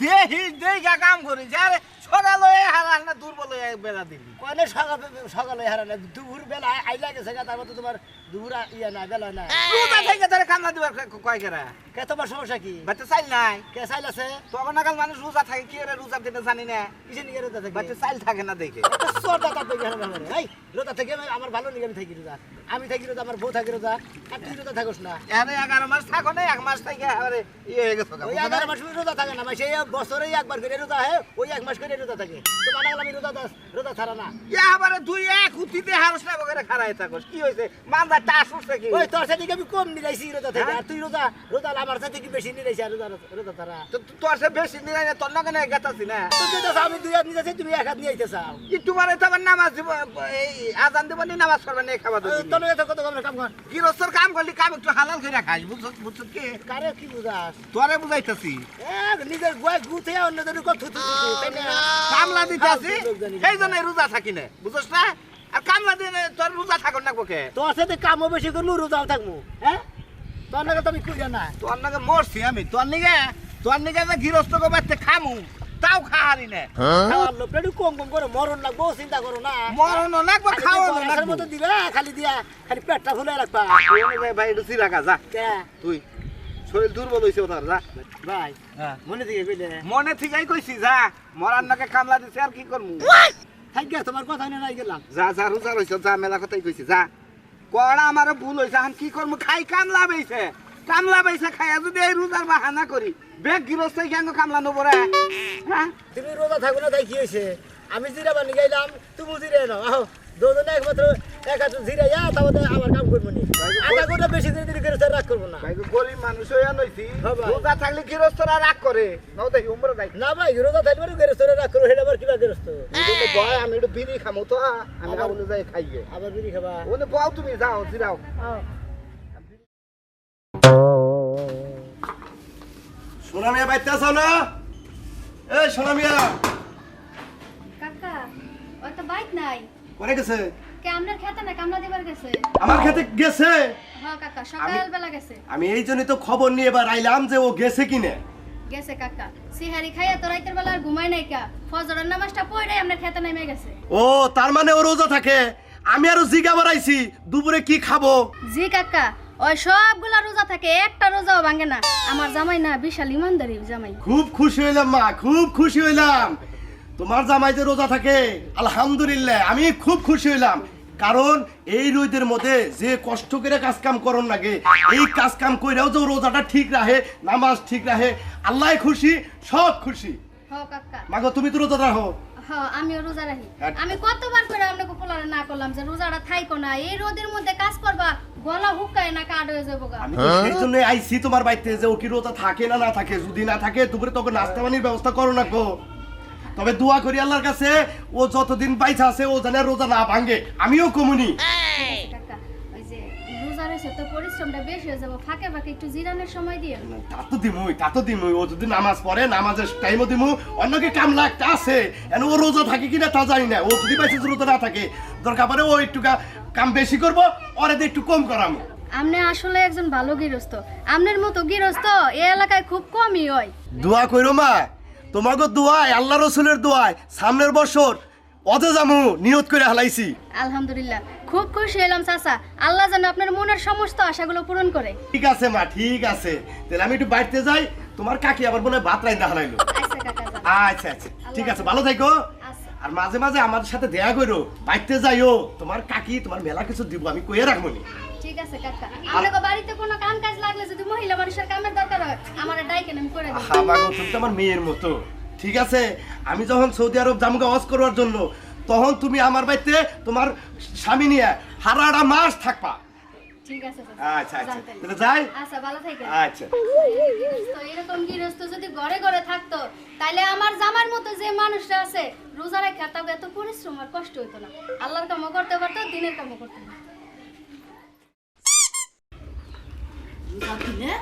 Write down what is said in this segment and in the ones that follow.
দেহি দেইগা কাম করি যারে সকাল হয়ে হারাস না দুর্বল হয়ে বেলা দিবি কনে সকাল সকালে হারা না দুপুর বেলা আইলা গেছে গা তারপর তো তোমার দুপুর ইয়া না বেলা না। রোজা থেকে তোরে কামলা দিবার কয় কেরা? কে তোমার সমস্যা কি? বাচ্চা চাইল নাই। কে চাইল আছে? তখন নাকাল মানুষ রোজা থাকে কি রে রোজা দিতে জানি না। কিসে নিয়ে রোজা থেকে? বাচ্চা চাইল থাকে না দেখে। না এই রোজা থেকে আমার ভালো নিয়ে আমি থাকি রোজা। আমি থাকি রোজা আমার বউ থাকি রোজা। আর তুই রোজা থাকোস না। এখানে এগারো মাস থাকো না এক মাস থেকে আরে ইয়ে হয়ে গেছে ওই এগারো মাস রোজা থাকে না ভাই সেই বছরেই একবার করে রোজা হয় ওই এক মাস করে রোজা থাকে। তো মানা গেল আমি রোজা দাস রোজা ছাড়া না। আবার দুই এক উঠিতে হারস না বগরে খারাই থাকস। কি হয়েছে মান্দা টাস উঠছে কি? ওই তোর সাথে আমি কম নিরাইছি রোজা থেকে। হ্যাঁ? আর তুই রোজা রোজা আমার সাথে কি বেশি নিরাইছি আর রোজা রোজা ছাড়া। তো তোর সে বেশি নিরাই না তোর না কেন গেতাছি না? তুই তো আমি দুই হাত নিতেছি তুমি এক হাত নিয়ে আইতে চাও। কি তোমার তো আবার নামাজ দিব এই আজান দিব নি নামাজ করবে না খাওয়া দেবে তোর এত কত কম কাম কর। গৃহস্থর কাম করলি কাম একটু হালাল করে খাস বুঝছ বুঝছ কি? কারে কি বুঝাস? তোরে বুঝাইতেছি। নিজের গোয় গুতে অন্যদের কত থুতু থুতু তাই না? কামলা লোক জানি। সেই জন্য রোজা থাকি না বুঝছ না? আর কামলা দিনে তোর রোজা থাকুন না কোকে তোর সাথে কামও বেশি করব রোজাও থাকব হ্যাঁ? তোর নাকি তো আমি কইরা না তোর নাকি মরছি আমি তোর নিগে তোর নিগে যে গৃহস্থ গো বাচ্চা খামু তাও খাহারি না। খাওয়ার লোক একটু কম কম করে মরণ লাগবো চিন্তা করো না। মরণ লাগবো খাওয়া খালি লাগবো। মতো দিবে খালি দিয়া খালি পেটটা ফুলে রাখবা। ভাই রুচি রাখা যা। কে? তুই। শরীর দুর্বল হয়েছে ওটার যা। ভাই হ্যাঁ। মনে থেকে কইলে? মনে থেকেই কইছি যা। মরার নাকে কামলা দিছে আর কি করমু? গে তোমার কথা নিয়ে নাই গেলাম। যা যা রোজা রইছ যা মেলা কথাই কইছি যা। কড়া আমার ভুল হইছে এখন কি করমু? খাই কামলা বেইছে। কামলা বেইছে খাইয়া যদি এই রোজার বাহানা করি বেগ গৃহস্থ কেন কামলা নব রে? হ্যাঁ? তুমি রোজা থাকো না তাই কি হয়েছে আমি জিরা বানি গাইলাম তুমি জিরে নাও। আহ দুজনে একমাত্র এক হাত জিরে যা আমার কাম করব নি। আধা ঘণ্টা বেশি দিন দিন করে রাগ করব না। ভাই গরিব মানুষ হইয়া নইছি। রোজা থাকলে গৃহস্থরা রাগ করে। নাও দেখি উমরে যাই। না ভাই রোজা থাকবে গেরস্ত রাগ করব সেটা আবার কিবা গেরস্ত এজন্য ভয় আমি একটু বিড়ি খামো তো আমি আবার- অনুযায়ী খাইয়ে। আবার বিড়ি খাবা? ওনে বউ তুমি যাও জিরাও। আহ। সোনা মিয়া বাইতে আছো না? এ সোনা কাকা ওই তো বাইক নাই। করে গেছে? কে আপনার খেতে না কামলা দিবার গেছে? আমার খেতে গেছে। হ্যাঁ কাকা সকালবেলা গেছে। আমি এই জন্যই তো খবর নিয়ে এবার আইলাম যে ও গেছে কিনে। গেছে কাকা। সিহারি খাইয়া তো রাইতের বেলা আর ঘুমাই নাই কা। ফজরের নামাজটা পড়ে আপনার খেতে নেমে গেছে। ও তার মানে ও রোজা থাকে। আমি আরও জিগা বাড়াইছি দুপুরে কি খাব? জি কাকা ওই সবগুলা রোজা থাকে একটা রোজাও ভাঙে না। আমার জামাই না বিশাল ইমানদারি জামাই। খুব খুশি হইলাম মা খুব খুশি হইলাম। তোমার জামাই যে রোজা থাকে আলহামদুলিল্লাহ আমি খুব খুশি হইলাম। কারণ এই রোদের মধ্যে যে কষ্ট করে কাজ কাম করন লাগে এই কাজ কাম কইরাও যে রোজাটা ঠিক রাখে নামাজ ঠিক রাখে আল্লাহ খুশি সব খুশি। মাগো তুমি তো রোজা রাখো। আমিও রোজা রাখি। আমি কতবার করে আপনাকে পোলারে না করলাম যে রোজাটা থাইকো না এই রোদের মধ্যে কাজ করবা গলা হুকায় না কাঠ হয়ে যাব আমি জন্য আইছি তোমার বাড়িতে যে ও কি রোজা থাকে না না থাকে যদি না থাকে দুপুরে তোকে নাস্তা পানির ব্যবস্থা করো না গো। তবে দোয়া করি আল্লাহর কাছে ও যতদিন পাইছে আছে ও জানে রোজা না ভাঙে। আমিও কমুনি। ঠিক আছে কাকা ওই যে রোজা রয়েছে তো পরিশ্রমটা বেশি যাব ফাঁকে ফাঁকে একটু জিরানোর সময় দিয়ে তা তো দিমুই তা তো দিমুই ও যদি নামাজ পড়ে নামাজের টাইমও দিমু অন্যকে কামলা একটা আছে? এন ও রোজা থাকে কিনা তা জানি না ও যদি পাইছে রোজা না থাকে দরকার পড়ে ও একটু কাম বেশি করব ওরে একটু কম করামো। আপনি আসলে একজন ভালো গৃহস্থ আপনার মতো গৃহস্থ এই এলাকায় খুব কমই হয়। দোয়া কইরো মা তোমাকে দোয়ায় আল্লাহ রসুলের দোয়ায় সামনের বছর অদে জামু নিয়ত করে হালাইছি। আলহামদুলিল্লাহ। খুব খুশি হলাম চাচা। আল্লাহ যেন আপনার মনের সমস্ত আশাগুলো পূরণ করে। ঠিক আছে মা ঠিক আছে। তাহলে আমি একটু বাড়িতে যাই তোমার কাকি আবার মনে হয় ভাত রাইন্দা হালাইলো। আচ্ছা আচ্ছা আচ্ছা। ঠিক আছে ভালো থাকো আর মাঝে মাঝে আমার সাথে দেয়া করো বাড়িতে যাইও। তোমার কাকি তোমার মেলা কিছু দিব আমি কইয়ে রাখব নি। ঠিক আছে কাকা। বাড়িতে কোনো কাম কাজ লাগলে যদি মহিলা মানুষের কামের দরকার হয় আমার আমি করে দেবো আমার তুমি তো আমার মেয়ের মতো। ঠিক আছে আমি যখন সৌদি আরব জামুকা ওয়াজ করার জন্য তখন তুমি আমার বাড়িতে তোমার স্বামী নিয়ে হারাটা মাস থাকবা। ঠিক আছে চাচা। আচ্ছা। আচ্ছা তাহলে। তাহলে যাই? আচ্ছা ভালো থাকেন আচ্ছা। গৃহস্থ এরকম গৃহস্থ যদি ঘরে ঘরে থাকতো তাহলে আমার জামার মতো যে মানুষটা আছে রোজা রেখে তাকে এত পরিশ্রম আর কষ্ট হতো না। আল্লাহর কামও করতে পারতো দিনের কামও করতে পারতো। দিনে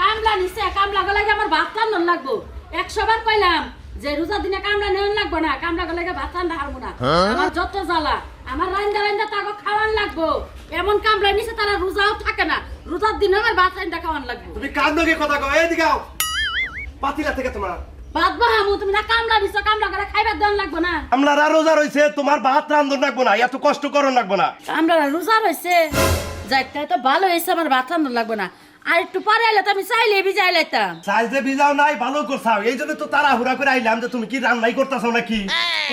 কামলা নিছে কামলা গলে আমার ভাত রান্নন লাগবো। একশো বার কইলাম যে রোজা দিনে কামলা নেওয়ান লাগবো না কামলা গলে ভাত রান্না হারবো না। আমার যত জ্বালা আমার রান্দা রান্দা তাকে খাওয়ান লাগবো। এমন কামলা নিছে তারা রোজাও থাকে না। রোজার দিনে আমার ভাত রান্দা খাওয়ান লাগবো। তুমি নগে কথা কও এই দিগাও পাতিলা থেকে তোমার। বাদ বাহামু তুমি না কামলা দিছো কামলা করে খাইবার দেন লাগবো না। আমলারা রোজা রয়েছে তোমার ভাত রান্ধন লাগবো না এত কষ্ট করন লাগবো না। আমরা রোজা রয়েছে যাইতে তো ভালো হয়েছে আমার ভাত রান্না লাগবো না। আর একটু পরে এলে তো আমি চাইলে ভিজাই লাইতাম। সাইজে ভিজাও নাই ভালো করছাও। এই জন্য তো তারা হুড়া করে আইলাম যে তুমি কি রান্নাই করতেছো নাকি?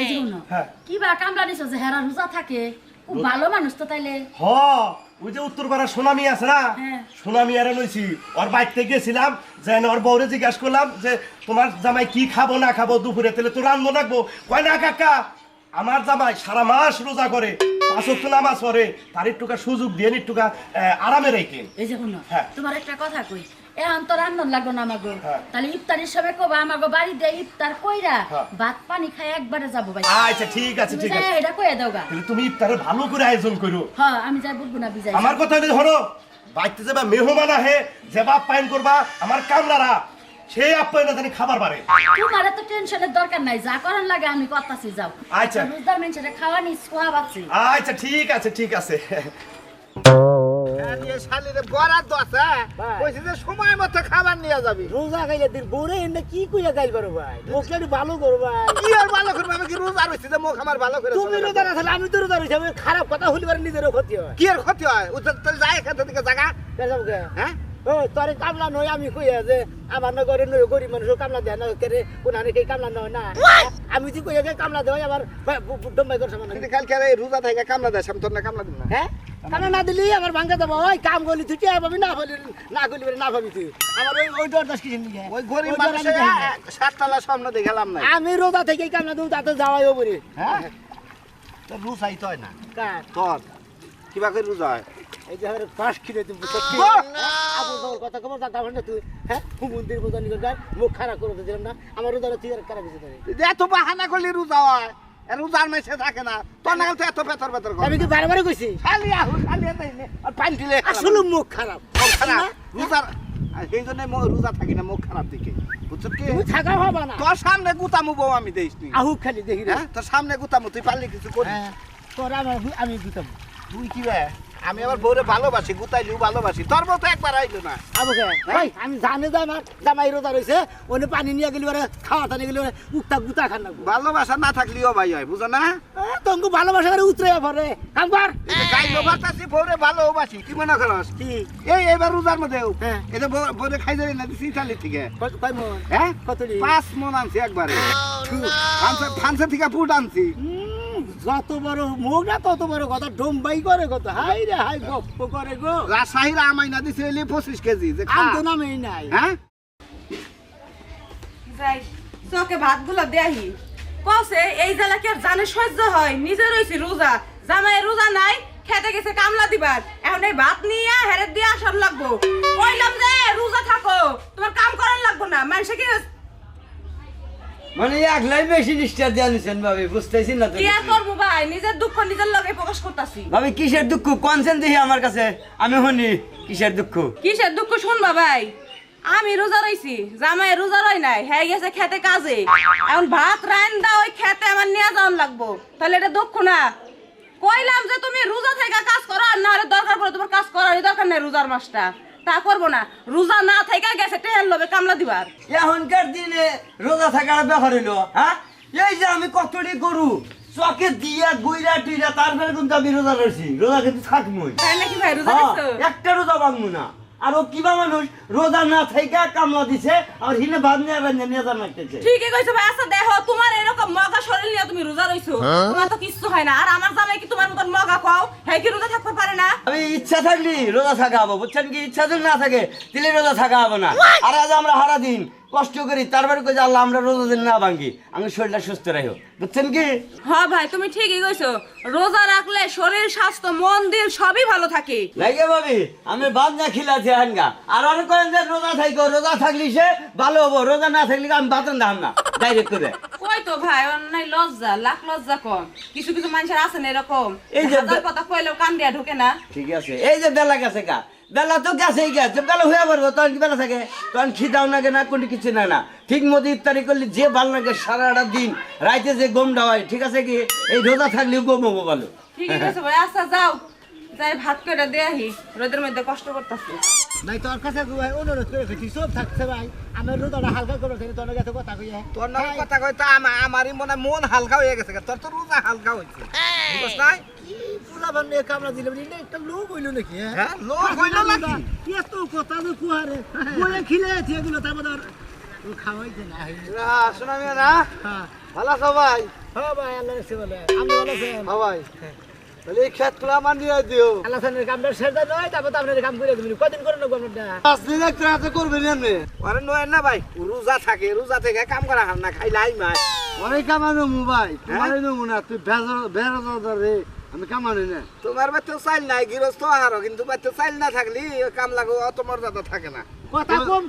এই হ্যাঁ। কি বা কামলা দিছো যে হেরা রোজা থাকে? খুব ভালো মানুষ তো তাইলে। হ ওই যে উত্তরপাড়া সোনামি আছে না? হ্যাঁ। সোনামি আরে লইছি। ওর বাড়িতে গেছিলাম যে ওর বউরে জিজ্ঞাস করলাম যে তোমার জামাই কি খাব না খাব দুপুরে তাহলে তো রান্না রাখব কয় না কাকা আমার জামাই সারা মাস রোজা করে। পাঁচ ওয়াক্ত নামাজ পড়ে তার একটুকা সুযোগ দিয়ে একটুকা আরামে এই যে শুনো, হ্যাঁ। তোমার একটা কথা কই এখন তো রান্নার লাগবো না আমাগো। হ্যাঁ। তাহলে ইফতারের সময় কবা আমাগো বাড়ি দিয়ে ইফতার কইরা হ্যাঁ। ভাত পানি খাই একবারে যাব ভাই। আচ্ছা ঠিক আছে ঠিক আছে। এটা কইয়া দাও গা। তুমি ইফতারে ভালো করে আয়োজন করো। হ্যাঁ আমি যাই বলব না বিজাই আমার কথা ধরো বাড়িতে যাবা মেহমান আহে যেবা আপ্যায়ন করবা আমার কামলারা সেই আপ্যায়নে জানি খাবার পারে তোমার এত টেনশনের দরকার নাই যা করার লাগে আমি করতাছি যাও। আচ্ছা। রোজদার মানুষের খাওয়া নি সোয়া বাচ্ছি আচ্ছা ঠিক আছে ঠিক আছে। আরে শালিরে বরাদ দছে ভাই। কইছে যে সময় মতো খাবার নিয়ে যাবি। রোজা খাইলে দিন বউরে এনে কি কইয়া গাইল পারো ভাই? মুখটা একটু ভালো করো ভাই। কি আর ভালো করবে? আমি কি রোজা রইছি যে মুখ আমার ভালো করে তুমি রোজা না থাকলে আমি তো রোজা রয়েছি আমি খারাপ কথা হলি পারে নিজেরও ক্ষতি হয়। কি আর ক্ষতি হয়? উত্তর তোর যাই এখান থেকে জায়গা। হ্যাঁ? তোরে কামলা নয় আমি কইয়া যে আমার নগরে নয় গরিব মানুষ কামলা দেয় না কেরে কোন আনে কে কামলা নয় না? আমি যে কইয়া গে কামলা দেওয়াই আমার ডম্বাই করছে মানে কিন্তু কালকে আর এই রোজা থেকে কামলা দেয় তোর না কামলা দিব না। হ্যাঁ? কামলা না দিলি আমার ভাঙ্গা দেবো ওই কাম করলি তুই টিয়া পাবি না পাবি না পারে না পাবি তুই। আমার ওই ওই ডর দশ কিছু নিয়ে? ওই গরিব ওই ডর মানুষের আমি দেখি না। সাততলা স্বপ্ন দেখালাম না। আমি রোজা থেকে কামলা দেবো তাতে যাওয়াই ওপরে হ্যাঁ? তোর রোজাই তো না। কার? তোর। কিবা করে রোজা হয়? এই যে আমার পাঁচ কিলো তুমি আবু তোর কথা খবর তুই হ্যাঁ? মন্দির বোঝা নিয়ে গায় মুখ খারাপ করে দিলাম না। আমার রোজা তুই আর খারাপ হয়েছে তাই যে এত বাহানা করলে রোজা হয় রোজার মেসে থাকে না তোর তো এত আমি কি কইছি? খালি আহু খালি এটাই নে আর পানি দিলে। আসলে মুখ খারাপ। মুখ খারাপ। রোজার সেই জন্য রোজা থাকি না মুখ খারাপ দিকে বুঝছ কি? তুমি থাকা হবা না। তোর সামনে গুতামু বউ আমি দেইস তুই আহু খালি দেখি রে। হ্যাঁ? তোর সামনে গুতামু তুই পারলি কিছু করি হ্যাঁ তোর আমার আমি দিতাম তুই কি রে আমি আমার বউরে ভালোবাসি গুতাইলিও ভালোবাসি। তোর বউ তো একবার আইলো না। আবুকে ভাই আমি জানি যে আমার জামাই রোজা রয়েছে ওনে পানি নিয়ে গেলি পারে খাওয়া টানি গেলি উত্তা গুতা খান না ভালোবাসা না থাকলেও ভাই হয় বুঝো না? তোমাকে ভালোবাসা করে উতরে পরে কাম কর। গাইলো বাতাসি বউরে ভালোবাসি কি মনে করস? কি? এই এবার রোজার মধ্যে হ্যাঁ। এটা বউরে খাই যাবে না দিছি চালি থেকে কয় মন? হ্যাঁ? কতলি? পাঁচ মন আনছি একবারে। ফ্রান্সে ফ্রান্সে থেকে ফুট আনছি। যত বড় মুখ না তত বড় কথা। ডোম্বাই করে কত? হাই রে হাই গপ্প করে গো। রাজশাহীর আমাই না দিছে এলি পঁচিশ কেজি যে খা। আনতে নামেই নাই। হ্যাঁ? যাই চকে ভাতগুলো দেহি। কসে এই জেলা কি আর জানে সহ্য হয়? নিজে রইছি রোজা। জামাই রোজা নাই খেতে গেছে কামলা দিবার। এখন এই ভাত নিয়ে হেরে দিয়ে আসার লাগবো। কইলাম যে রোজা থাকো। তোমার কাম করার লাগবো না। মানুষে কি মানে একলাই বেশি নিষ্ঠা দেওয়া নিছেন ভাবি বুঝতেছি না কি আর করব ভাই? নিজের দুঃখ নিজের লগে প্রকাশ করতাছি। ভাবি কিসের দুঃখ? কনসেন দেখি আমার কাছে? আমি শুনি কিসের দুঃখ? কিসের দুঃখ শুনবা ভাই? আমি রোজা রইছি জামাই রোজা রই নাই হ্যাঁ গেছে খেতে কাজে। এখন ভাত রান্দা ওই খেতে আমার নিয়ে যাওয়ান লাগবো। তাহলে এটা দুঃখ না? কইলাম যে তুমি রোজা থেকে কাজ করো আর না হলে দরকার পড়ে তোমার কাজ করারই দরকার নাই রোজার মাসটা। তা করব না। রোজা না থাকা গেছে টেন লোবে কামলা দিবার। এখনকার দিনে রোজা থাকার ব্যাপার হইল হ্যাঁ? এই যে আমি কতটি গরু চকে দিয়া গুইরা টুইরা তারপরে কিন্তু আমি রোজা রয়েছি রোজা কিন্তু থাকবই তাই নাকি ভাই? রোজা হ্যাঁ, একটা রোজা ভাঙবো না। আর ও কিবা মানুষ রোজা না থাইকা কামলা দিছে আর হিনে ভাত নিয়ে আর নিয়ে যা মাইতেছে ঠিকই কইছো ভাই আচ্ছা দেখো তোমার এরকম মগা শরীর নিয়ে তুমি রোজা রইছো। তোমার তো কিছু হয় না। আর আমার জামাই কি তোমার মতন মগা কও? হ্যাঁ কি রোজা থাকতে পারে না? আমি ইচ্ছা থাকলি রোজা থাকা হব বুঝছেন কি? ইচ্ছা যদি না থাকে তাহলে রোজা থাকা হব না আর আজ আমরা হারা দিন কষ্ট করি তারপরে কই যে আল্লাহ আমরা রোজা দিন না ভাঙ্গি। আমি শরীরটা সুস্থ রাখো বুঝছেন কি? হ্যাঁ ভাই তুমি ঠিকই কইছো। রোজা রাখলে শরীর স্বাস্থ্য মন দিল সবই ভালো থাকে। লাগে ভাবি আমি বাদ না খিলাছি হানগা। আর অনেক করেন যে রোজা থাকো রোজা থাকলি সে ভালো হব রোজা না থাকলে আমি বাতন দাম না ডাইরেক্ট করে। কই তো ভাই অন্যায় লজ্জা লাখ লজ্জা কম। কিছু কিছু মানুষের আছে না এরকম। এই যে- কথা কইলেও কান দিয়া ঢোকে না। ঠিক আছে। এই যে বেলা গেছে গা বেলা তো গেছেই গেছে বেলা হয়ে পারব তখন কি বেলা থাকে? তখন খিদাও না না কোনো কিছু না না। ঠিক মতো ইফতারি করলে যে ভালো লাগে সারাটা দিন রাইতে যে গমটা হয় ঠিক আছে কি? এই রোজা থাকলেও গম হব ভালো ঠিকই কইছো ভাই আচ্ছা যাও যাই ভাত করে রোদের মধ্যে কষ্ট করতেছি। ভাই তোর কাছে ভাই অনুরোধ করে রেখেছি সব থাকছে ভাই। রোজাটা হালকা করে তোর কাছে কথা কই তোর নামে কথা কই তো আমারই মনে হয় মন হালকা হয়ে গেছে তোর তো রোজা হালকা হয়েছে বুঝছ নাই? পুরা বান্নে কামড়া দিলে বলি একটা লোক হইল নাকি হ্যাঁ? হ্যাঁ লোক হইল নাকি? এত কথা তো কুহারে? বলে খিলে এগুলো তারপর আর খাওয়াইছে না শোনা না? হ্যাঁ। ভালো আছো ভাই? হ্যাঁ ভাই আল্লাহ রাখছে বলে আমি ভালো আছেন? হ্যাঁ ভাই। তাহলে এই ক্ষেতগুলো আমার নিয়ে দিও। আল্লাহ সানের কামটা শেষ নয় তারপর তো আপনার কাম করে দেবেন। কদিন করে নেব আপনারটা পাঁচ দিন একটা হাতে করবেন এমনি আরে নয় না ভাই রোজা থাকে রোজা থেকে কাম করা হার না আই মাই অনেক কামানো মোবাইল? তোমার নমু না তুই বেরোজার রে। আমি কামানো না। তোমার বাড়িতে চাইল নাই গৃহস্থ আহারও কিন্তু বাড়িতে চাইল না থাকলে কাম লাগো অত মর্যাদা থাকে না। কথা কম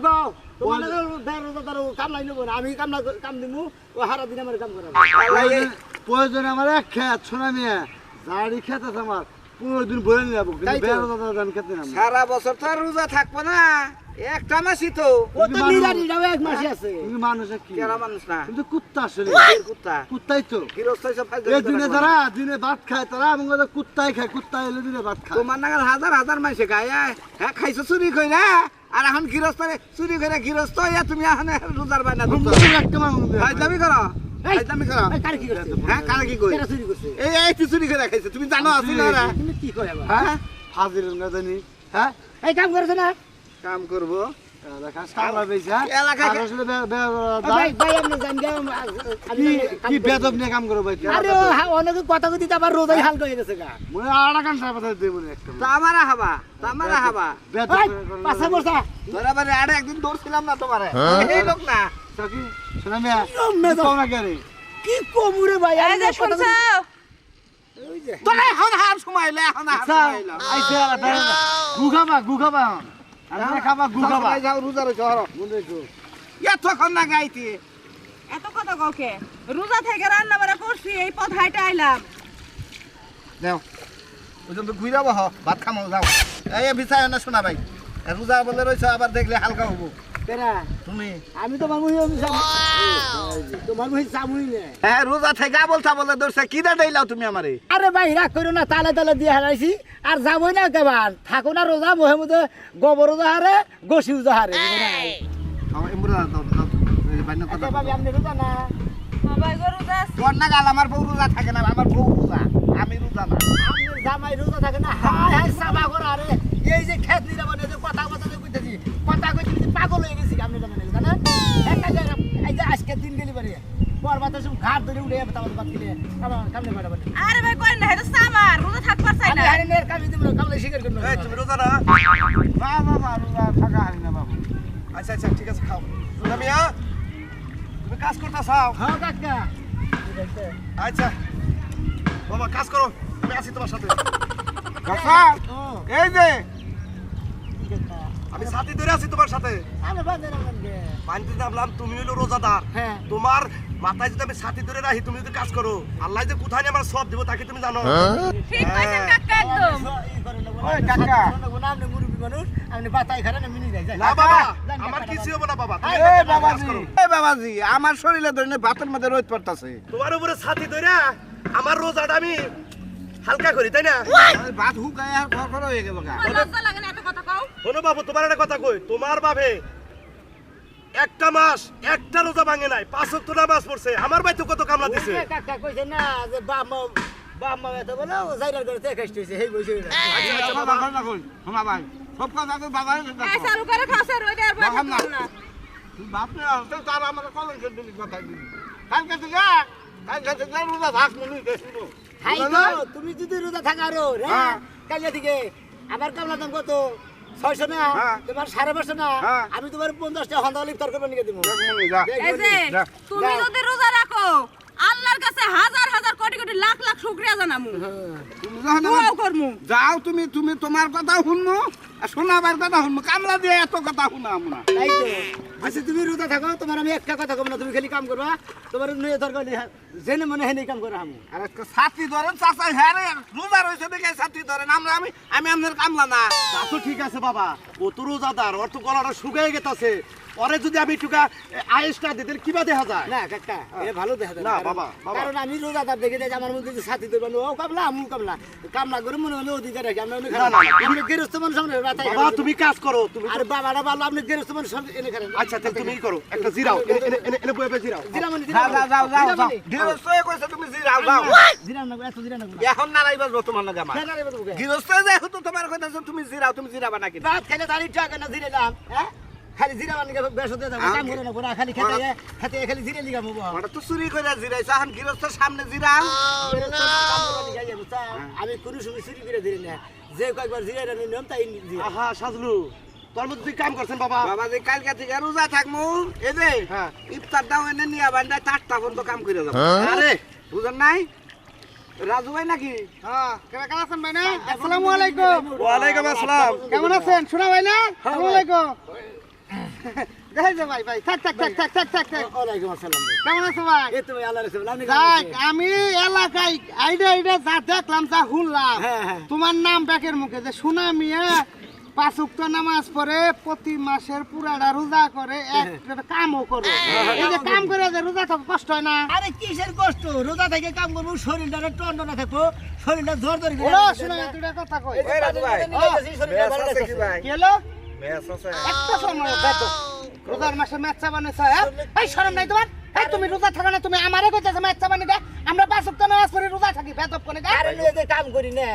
তোমার বেরোজাদার কাম লাই নেব না। আমি কাম না কাম দিমু ও হারা দিন আমার কাম করাবো। আল্লাহ এই- প্রয়োজন- প্রয়োজন আমার এক খেত শোনা মিয়া দাড়ি খেত আছে আমার পনেরো দিন বলে নিয়ে কিন্তু তাই তো। বেরোজার দান খেতে না সারা বছর তো আর রোজা থাকব না। একটা মাসই তো। ও তো নিরানিরাও এক মাসে আছে। তুমি মানুষে কি? কেরা মানুষ না? কিন্তু কুত্তা আসলে। কুত্তা। কুত্তাই তো। গৃহস্থ সব এই দিনে তারা দিনে ভাত খায় তারা ওদের কুত্তাই খায় কুত্তা এলে দিনে ভাত খায়। তোমার নাগাল হাজার হাজার মাইসে খায় হ্যাঁ খাইছো চুরি কইরা আর এখন গৃহস্থ চুরি করে গৃহস্থ ইয়া তুমি এখন রোজার বাইনা ধরছো। একটা মানুষ ফাইজলামি করো এই, ফাইজলামি করো। এই, কার কি করছে? হ্যাঁ কারা কি কই? কেরা চুরি করছে? এই এই তুই চুরি করে খাইছে তুমি জানো আছি না তুমি হ্যাঁ? হাজির না জানি। হ্যাঁ? এই কাম করেছে না? কাম করব। দেখা সামলা বেচা এলাকায়- আর আসলে বে- বে- ও ভাই ভাই আপনি জান গে কি কি বেদব নিয়ে কাম করো ভাই কি? আরে ও হা- অনেকে কথা কইতে আবার রোজাই হালকা হয়ে গেছে গা। হয় আড়া ঘণ্টা কথা দিয়ে হয় একটা তো আমারা হাবা। পাশা বসা। বারে আরে একদিন দৌড়ছিলাম না তোমারে। এই লোক না। তো কি? শোনা মিয়া, মেদব। কি রে? কি কমুরে ভাই? এই আমি যে শুনছো? যে তোরা এখন হার সময়লে এখন হার সময়লে আইছে আর বেড়া মনে। এতক্ষণ না গাইতি। এত কথা কাউকে রোজা থেকে রান্না বাড়া করছি এই পথ হাইটে আইলাম। যাও। ওই জন্য ঘুরা হ ভাত খামো যাও। এই বিচার না শোনা ভাই। রোজা বলে রয়েছে আবার দেখলে হালকা হব। আমি তো মানুষ তো মানুষ চামুই না। হ্যাঁ রোজা থেকে বলছা বলে ধরছে কি দা ডাইলাও তুমি আমারে আরে ভাই রাগ করো না তালে তালে দিয়ে হারাইছি আর যাবই না কেবার থাকো না রোজা মোহে মধ্যে গোবর হারে গসি হারে আপনি রোজা রোজা গাল আমার বউ রোজা থাকে না আমার বউ রোজা আমি রোজা না। জামাই রোজা থাকে না হাই হাই সাবা করে আরে এই যে খেত যে কথা কথা কইতেছি কথা কইতে কইতে পাগল হয়ে গেছি আপনি জানেন না, জানেন একটা জায়গা এই যে আজকে দিন গেলি বাড়ি পর বাতা সব ঘাট ধরে উঠে যাবে তাহলে বাদ গেলে আমার কামনে মারা বাড়ি আরে ভাই কই না এটা সামার রোজা থাকবার চাই আমি না। হারে নের কামি দিব কামলে শিকার করব এই তুমি রোজা না? না বাবা রোজা থাকা হারি না বাবু। আচ্ছা আচ্ছা ঠিক আছে খাও। রোজা মিয়া তুমি কাজ করতে চাও হ্যাঁ কাকা। আচ্ছা। বাবা কাজ করো আমি আছি তোমার সাথে। কাকা এই যে আমি সাথী ধরে আছি তোমার সাথে। মানতে নামলাম তুমি হলো রোজাদার। হ্যাঁ। তোমার মাথায় যদি আমি সাথী ধরে রাখি তুমি যদি কাজ করো আল্লাহ যে কোথায় আমার সব দিব তাকে তুমি জানো। ঠিক কইছেন কাকা একদম। ওই কাকা। আপনি মুরব্বী মানুষ আপনি বাতাই খারেন মিনি যাই যাই। না বাবা আমার কিছু হবে না বাবা তুমি এই কাজ বাবাজি করো। এই বাবাজি আমার শরীরে ধরে ভাতের মধ্যে রোদ পড়তাছে। তোমার উপরে সাথী ধরে আমার রোজাটা আমি হালকা করি তাই না? ভাত হুকায় আর হয়ে গেল শোনো বাবু তোমার একটা কথা কই তোমার বাবে একটা মাস একটা রোজা ভাঙে নাই পাঁচ নামাজ পড়ছে আমার ভাই তো কত কামলা দিছে? কাকা কইছে না যে বাপ মা বাপ মা এত বলে ও যাইরার করে তে কষ্ট হেই বইছে আচ্ছা আচ্ছা বাবা। বাবা। না কই শোনা ভাই সব কথা তো বাবা এই চালু করে খাওছে রোজা আর রাখাম না। না। তো তার আমার কলম দিলি কথা দিলি। কালকে থেকে কালকে থেকে রোজা থাক মনে শুরু হাই বুঝলা? তো তুমি যদি রোজা থাকা রো রে হ্যাঁ। কাল থেকে আমার কামলা দাম কত? ছয়শো না হ্যাঁ। তোমার সাড়ে পাঁচশো না হ্যাঁ। আমি তোমার পঞ্চাশটা হন্ডা লিফতার করবে নিয়ে দিব তুমি যদি রোজা রাখো আল্লাহর কাছে হাজার কোটি কোটি লাখ লাখ শুকরিয়া জানামু। তুমি যখন আমার- দোয়াও করমু। যাও তুমি তুমি তোমার কথা শুনব আর শোনাবার কথা শুনব কামলা দিয়ে এত কথা শুনা আমরা তাই তো। আচ্ছা তুমি থাকো তোমার আমি একটা কথা কব না তুমি খালি কাম করবা তোমার নিয়ে দরকার নেই জেনে মনে কাম করা আমি। আর ছাত্রী ধরেন চাচা হ্যাঁ রে রোজা রয়েছে দেখে ছাত্রী ধরেন। আমরা আমি আমি আপনার কামলা না। তা তো ঠিক আছে বাবা। ও তো রোজাদার ওর তো গলাটা শুকিয়ে গেছে ওরে যদি আমি টুকা আয়েসটা দিই তাহলে কিবা দেখা যায়? না কাকা এটা ভালো দেখা যায়। না, বাবা, বাবা। কারণ আমি রোজাদার দেখে দেখে আমার মধ্যে যে সাথী দেবেন ও কামলা আমু কামলা কামলা করে মনে হলে অধিকার রাখি আমরা না, না, না, আপনি গেরস্ত মানুষ আমরা রাতাই বাবা তুমি কাজ করো তুমি আর বাবারা ভালো আপনি গেরস্ত মানুষ সব এনে খারেন। আচ্ছা তাহলে তুমি ই করো একটা জিরাও এনে এনে এনে বয়ে বয়ে জিরাও। জিরামণি যাও যাও যাও যাও যাও জিরামণি গৃহস্থ হয়ে কইছে তুমি জিরাও যাও। জিরাম না এত জিরাম না এখন নারাই বাজবো তোমার না রে বাবু গৃহস্থ যে হতো তোমার কইতাছে তুমি জিরাও তুমি জিরাবা নাকি রাত খেলে দাঁড়ি টাকা না জিরে হ্যাঁ? খালি জিরা বানি বেশ হতে যাবে। কাম করে না পুরা খালি খেতে খেতে খালি জিরে লিগা মুব ওটা তো চুরি করে জিরাইছে এখন গৃহস্থর সামনে জিরাও আমি কোনো সময় চুরি করে দিই না। যে কয়েকবার জিরে রানি নিয়ম তাই জিরা আহা সাজলু। তোর মধ্যে তুই কাম করছেন বাবা। বাবা যে কালকে থেকে রোজা থাকমু এই যে হ্যাঁ। ইফতার দাও এনে নিয়ে বান্ডা চারটা পর্যন্ত কাম করে যাব। আরে বুঝেন নাই? রাজু ভাই নাকি? হ্যাঁ কেমন আছেন ভাই না? আসসালামু আলাইকুম। ওয়ালাইকুম আসসালাম। কেমন আছেন? শোনা ভাই না? আসসালামু আলাইকুম। আমি এলাকায় আইডা আইডা যা দেখলাম যা শুনলাম হ্যাঁ, হ্যাঁ। তোমার নাম ব্যাকের মুখে যে সোনা মিয়া পাঁচ উক্ত নামাজ পড়ে প্রতি মাসের পুরাটা রোজা করে একটা কামও করে। এই যে কাম করে যে রোজা থাকা কষ্ট হয় না? আরে কিসের কষ্ট? রোজা থেকে কাম করব শরীরটা টন্ড না থাকব শরীরটা জোর ধরে শোনা কথা কই। ওই রাজু ভাই ম্যাচ আছে। একটা সময় দেখো রোজার মাসে বানাইছে হ্যাঁ? এই শরম নাই তোমার? এই তুমি রোজা থাকা না তুমি আমারে কইতেছো মেচ্চা বানি দে আমরা পাঁচ উক্ত নামাজ পড়ে রোজা থাকি বেদব কোনে দে আরে নিয়ে কাম করি না।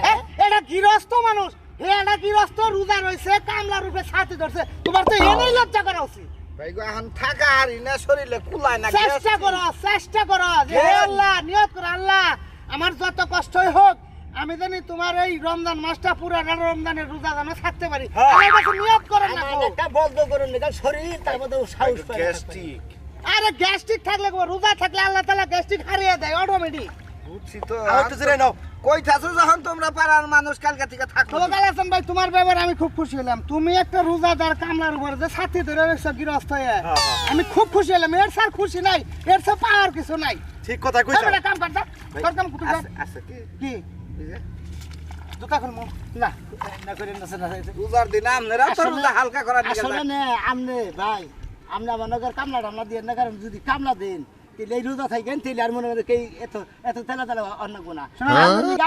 এটা গৃহস্থ মানুষ। হে এটা গৃহস্থ রোজা রয়েছে কামলা রূপে ছাতি ধরছে। তোমার তো এনেই লজ্জা করা উচিত। ভাই গো থাকা হারি না শরীরে কুলায় না চেষ্টা করো চেষ্টা করো। হে আল্লাহ নিয়ত করো আল্লাহ। আমার যত কষ্টই হোক আমি জানি তোমার এই রমজান মাসটা পুরো রমজানের রোজা যেন থাকতে পারি। আমার নিয়ত করেন না একটা বন্ধ করুন শরীর তার মধ্যে সাহস গ্যাস্ট্রিক। আরে গ্যাস্ট্রিক থাকলে রোজা থাকলে আল্লাহ তালা গ্যাস্ট্রিক হারিয়ে দেয় অটোমেটিক বুঝছি তো আর একটু জিরে নাও। কইতাছো যখন তোমরা পাড়ার মানুষ কালকে থেকে থাকো। তবে কালাসান ভাই তোমার ব্যাপারে আমি খুব খুশি হলাম। তুমি একটা রোজাদার কামলার উপরে যে সাথী ধরে রেখেছো গৃহস্থ হয়ে আমি খুব খুশি হলাম। এর স্যার খুশি নাই এর স্যার পাওয়ার কিছু নাই। ঠিক কথা কইছ। কাম তোর কি? জুতা খুলমু। না না করেন না না রোজার দিন আপনারা তো আসলে- রোজা হালকা করার দিকে আসলে যান। না আমনে ভাই আমনে আমার নগর কামলা টামলা দিয়ে না কারণ যদি কামলা দেন এই রোজা থাকেন তাহলে আর মনে করে এত এত তেলা তেলা অন্য গুণা।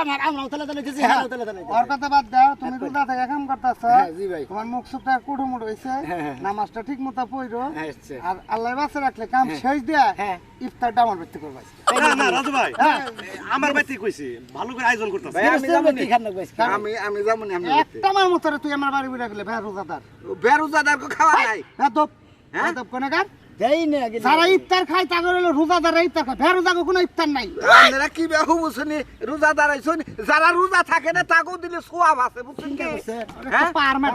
আমার আমরাও তেলা তেলা গেছি হ্যাঁ। তেলা তেলা ওর কথা বাদ দাও তুমি রোজা থেকে কাম করতেছ হ্যাঁ, জি ভাই। তোমার মুখ হইছে হ্যাঁ, হ্যাঁ। নামাজটা ঠিক মতো পড়ো হ্যাঁ, আচ্ছা। আর আল্লাহ বাসে রাখলে কাম শেষ দিয়া হ্যাঁ। ইফতারটা আমার ব্যক্তি করবা। না না রাজু ভাই আমার বাইতে কইছি ভালো করে আয়োজন করতেছে। আমি আমি আমি যাব নি আমি একটা আমার মতো তুই আমার বাড়ি বুড়া গেলে বেরোজাদার কো খাওয়া নাই? হ্যাঁ দপ। হ্যাঁ? হ্যাঁ দপ কোনে গার দেই না যারা ইফতার খায় তাগর হলো রোজাদার ইফতার খায়। ভেড় রোজাকে কোনো ইফতার নাই। আপনারা কি বেহু বুঝছেন? রোজা দাঁড়াইছেন যারা রোজা থাকে না দিলে সোয়াব আছে বুঝছেন কি? হ্যাঁ? পার মার।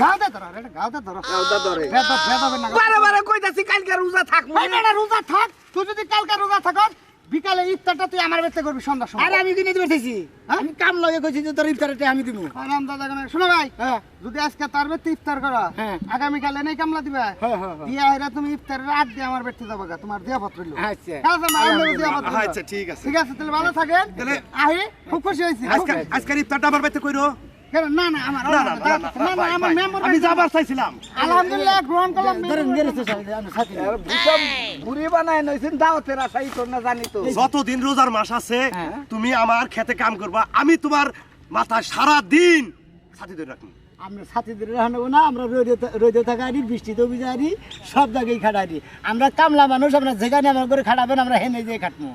গাও দে ধরো এটা গাও দে ধরো। রোজা ধরে। ভেদব ভেদবের না। বারে বারে কইতাছি কালকে রোজা থাকব। ওই বেটা রোজা থাক। তুই যদি কালকে রোজা থাকস বিকালে ইফতারটা তুই আমার ব্যক্তি করবি সন্ধ্যার সময়। আরে আমি কিনে দিতে পারতেছি আমি কাম লগে কইছি যে তোর ইফতারটা আমি দিব। আরাম দাদা কেন শোনো ভাই হ্যাঁ। যদি আজকে তার ইফতার করো হ্যাঁ। আগামীকালে নেই কামলা দিবা। হ্যাঁ, হ্যাঁ, হ্যাঁ। দিয়া হেরা তুমি ইফতারের আগ দিয়ে আমার ব্যক্তি যাব গা, তোমার দিয়া পত্র হইল। আচ্ছা। আচ্ছা ঠিক আছে। ঠিক আছে তাহলে ভালো থাকেন। তাহলে- আহি খুব খুশি হয়েছি। আজকে আজকের ইফতারটা আমার কইরো? না না আমার না না না, না, না না ভাই, আমার মেম্বার আমি যাবার চাইছিলাম। আলহামদুলিল্লাহ গ্রহণ করলাম ধরেন গেরেছে আমি সাথে বুঝলাম বুড়ি বানায় নইছেন দাওয়াতের আশাই তোর না জানি তো। যতদিন রোজার মাস আছে তুমি আমার খেতে কাম করবা আমি তোমার মাথা সারা দিন সাথে ধরে রাখব। আমরা সাথীদের রাখব না আমরা রোদে রোদে থাকারি বৃষ্টিতে ভিজারি সব জায়গায় খাটারি আমরা কামলা মানুষ আমরা যেখানে আমার করে খাটাবেন আমরা হেনে যেয়ে খাটবো।